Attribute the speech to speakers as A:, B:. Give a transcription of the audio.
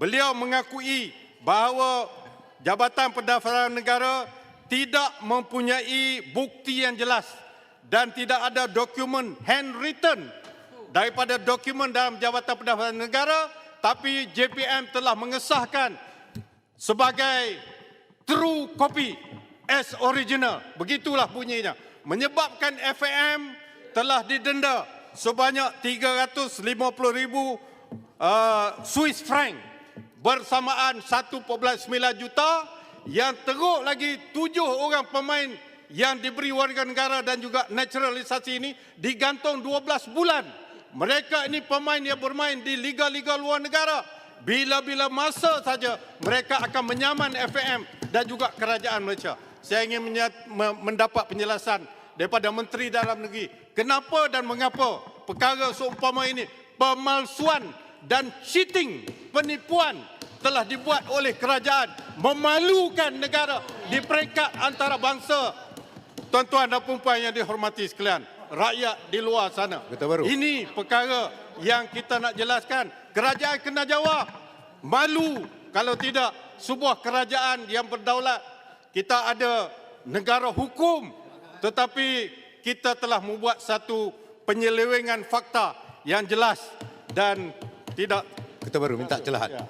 A: beliau mengakui bahawa Jabatan Pendaftaran Negara tidak mempunyai bukti yang jelas dan tidak ada dokumen handwritten daripada dokumen dalam Jabatan Pendaftaran Negara tapi JPM telah mengesahkan sebagai true copy as original. Begitulah bunyinya. Menyebabkan FAM telah didenda sebanyak 350 ribu uh, Swiss franc bersamaan 1.9 juta yang teruk lagi tujuh orang pemain yang diberi warga negara dan juga naturalisasi ini digantung 12 bulan. Mereka ini pemain yang bermain di liga-liga luar negara. Bila-bila masa saja mereka akan menyaman FAM dan juga kerajaan Malaysia. Saya ingin menyat- me- mendapat penjelasan daripada Menteri Dalam Negeri. Kenapa dan mengapa perkara seumpama ini pemalsuan dan cheating, penipuan telah dibuat oleh kerajaan memalukan negara di peringkat antarabangsa. Tuan-tuan dan puan yang dihormati sekalian, rakyat di luar sana.
B: Baru.
A: Ini perkara yang kita nak jelaskan. Kerajaan kena jawab. Malu kalau tidak sebuah kerajaan yang berdaulat. Kita ada negara hukum tetapi kita telah membuat satu penyelewengan fakta yang jelas dan tidak
B: Ketua Baru minta celahan.